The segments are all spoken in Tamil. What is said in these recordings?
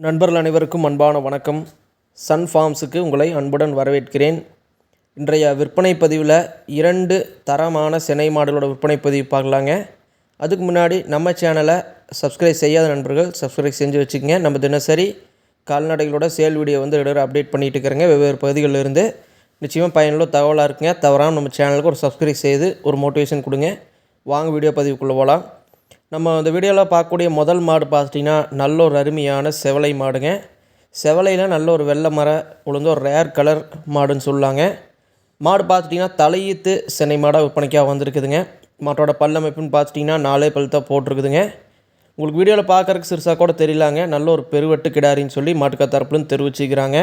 நண்பர்கள் அனைவருக்கும் அன்பான வணக்கம். சன் ஃபார்ம்ஸுக்கு உங்களை அன்புடன் வரவேற்கிறேன். இன்றைய விற்பனை பதிவில் இரண்டு தரமான சினை மாடுகளோட விற்பனை பதிவு பார்க்கலாங்க. அதுக்கு முன்னாடி நம்ம சேனலை சப்ஸ்கிரைப் செய்யாத நண்பர்கள் சப்ஸ்கிரைப் செஞ்சு வச்சுக்கோங்க. நம்ம தினசரி கால்நடைகளோட சேல் வீடியோ வந்து ரெகுலர் அப்டேட் பண்ணிகிட்டு இருக்கிறேங்க. வெவ்வேறு பகுதிகளில் இருந்து நிச்சயமாக பயனுள்ள தகவலாக இருக்குங்க. தவறாமல் நம்ம சேனலுக்கு ஒரு சப்ஸ்கிரைப் செய்து ஒரு மோட்டிவேஷன் கொடுங்க. வாங்க வீடியோ பதிவுக்குள்ளே போகலாம் நம்ம இந்த வீடியோவில் பார்க்கக்கூடிய முதல் மாடு பார்த்துட்டிங்கன்னா நல்ல ஒரு அருமையான செவலை மாடுங்க. செவலையில் நல்ல ஒரு வெள்ளை மர உளுந்து ஒரு ரேர் கலர் மாடுன்னு சொல்லாங்க மாடு பார்த்துட்டிங்கன்னா தலையீத்து சென்னை மாடாக விற்பனைக்காக வந்திருக்குதுங்க. மாட்டோட பல்லமைப்புன்னு பார்த்துட்டிங்கன்னா நாலே பல் தான் போட்டிருக்குதுங்க. உங்களுக்கு வீடியோவில் பார்க்குறதுக்கு சிறுசாக கூட தெரியலாங்க. நல்ல ஒரு பெருவெட்டு கிடாரின்னு சொல்லி மாட்டுக்கா தரப்புலன்னு தெரிவிச்சுக்கிறாங்க.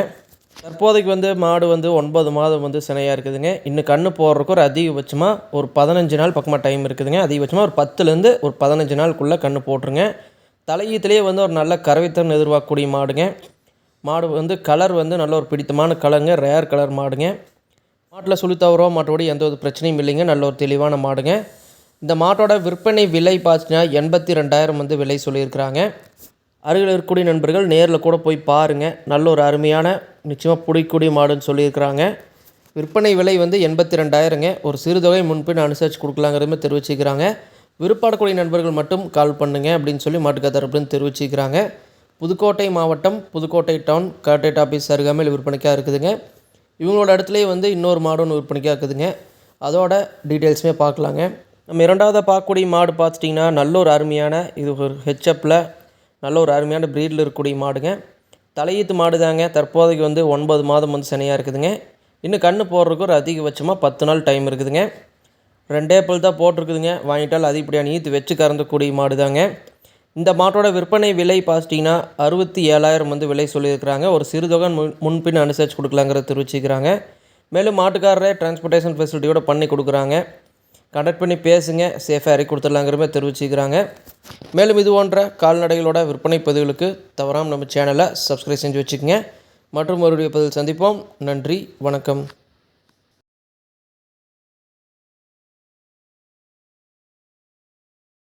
தற்போதைக்கு வந்து மாடு வந்து ஒன்பது மாதம் வந்து சினையாக இருக்குதுங்க. இன்னும் கன்று போடுறதுக்கு ஒரு அதிகபட்சமாக ஒரு பதினஞ்சு நாள் பக்கமாக டைம் இருக்குதுங்க. அதிகபட்சமாக ஒரு பத்துலேருந்து ஒரு பதினஞ்சு நாளுக்குள்ளே கன்று போட்டுருங்க. தலையீத்துலேயே வந்து ஒரு நல்ல கறவைத்தன் எதிர்பார்க்கக்கூடிய மாடுங்க. மாடு வந்து கலர் வந்து நல்ல ஒரு பிடித்தமான கலருங்க ரேர் கலர் மாடுங்க. மாட்டில் சுழி தவறோ எந்த ஒரு பிரச்சனையும் இல்லைங்க. நல்ல ஒரு தெளிவான மாடுங்க. இந்த மாட்டோட விற்பனை விலை பார்த்தீங்கன்னா எண்பத்தி ரெண்டாயிரம் வந்து விலை சொல்லியிருக்கிறாங்க. அருகில் இருக்கக்கூடிய நண்பர்கள் நேரில் கூட போய் பாருங்கள் நல்ல ஒரு அருமையான நிச்சயமாக பிடிக்கூடிய மாடுன்னு சொல்லியிருக்கிறாங்க. விற்பனை விலை வந்து எண்பத்தி ரெண்டாயிரங்க ஒரு சிறுதொகை முன்பின் அனுசரித்து கொடுக்கலாங்கிறதுமே தெரிவிச்சுக்கிறாங்க. விருப்பாடக்கூடிய நண்பர்கள் மட்டும் கால் பண்ணுங்க அப்படின்னு சொல்லி மாட்டுக்கா தரப்புன்னு தெரிவிச்சுக்கிறாங்க. புதுக்கோட்டை மாவட்டம் புதுக்கோட்டை டவுன் கலெக்டரேட் ஆஃபீஸ் அருகாமையில் விற்பனைக்காக இருக்குதுங்க. இவங்களோட இடத்துலையே வந்து இன்னொரு மாடு ஒன்று விற்பனைக்காக இருக்குதுங்க. அதோட டீட்டெயில்ஸுமே பார்க்கலாங்க. நம்ம இரண்டாவதாக பார்க்கக்கூடிய மாடு பார்த்துட்டிங்கன்னா நல்ல ஒரு அருமையான இது ஒரு ஹெச்அப்பில் நல்ல ஒரு அருமையான ப்ரீடில் இருக்கக்கூடிய மாடுங்க. தலையீத்து மாடு தாங்க தற்போதைக்கு வந்து ஒன்பது மாதம் வந்து சனியாக இருக்குதுங்க. இன்னும் கன்று போடுறதுக்கு ஒரு அதிகபட்சமாக பத்து நாள் டைம் இருக்குதுங்க. ரெண்டே பல் தான் போட்டிருக்குதுங்க. வாங்கிட்டால் அதிகப்படியான ஈத்து வச்சு கறந்துக்கூடிய மாடு தாங்க இந்த மாட்டோட விற்பனை விலை பார்த்துட்டிங்கன்னா அறுபத்தி ஏழாயிரம் வந்து விலை சொல்லியிருக்கிறாங்க. ஒரு சிறுதொகை முன் முன்பின் அனுசரித்து கொடுக்கலாங்கிறத தெரிவிச்சுக்கிறாங்க. மேலும் மாட்டுக்காரரே டிரான்ஸ்போர்ட்டேஷன் ஃபெசிலிட்டியோட பண்ணி கொடுக்குறாங்க. கண்டக்ட் பண்ணி பேசுங்க. சேஃபாக இறக்கி கொடுத்துடலாங்கிற மாதிரி தெரிவிச்சுக்கிறாங்க. மேலும் இது போன்ற கால்நடைகளோட விற்பனை பதிவுகளுக்கு தவறாமல் நம்ம சேனலை சப்ஸ்கிரைப் செஞ்சு வச்சுக்கோங்க. மற்றும் ஒரு பதில் சந்திப்போம். நன்றி வணக்கம்.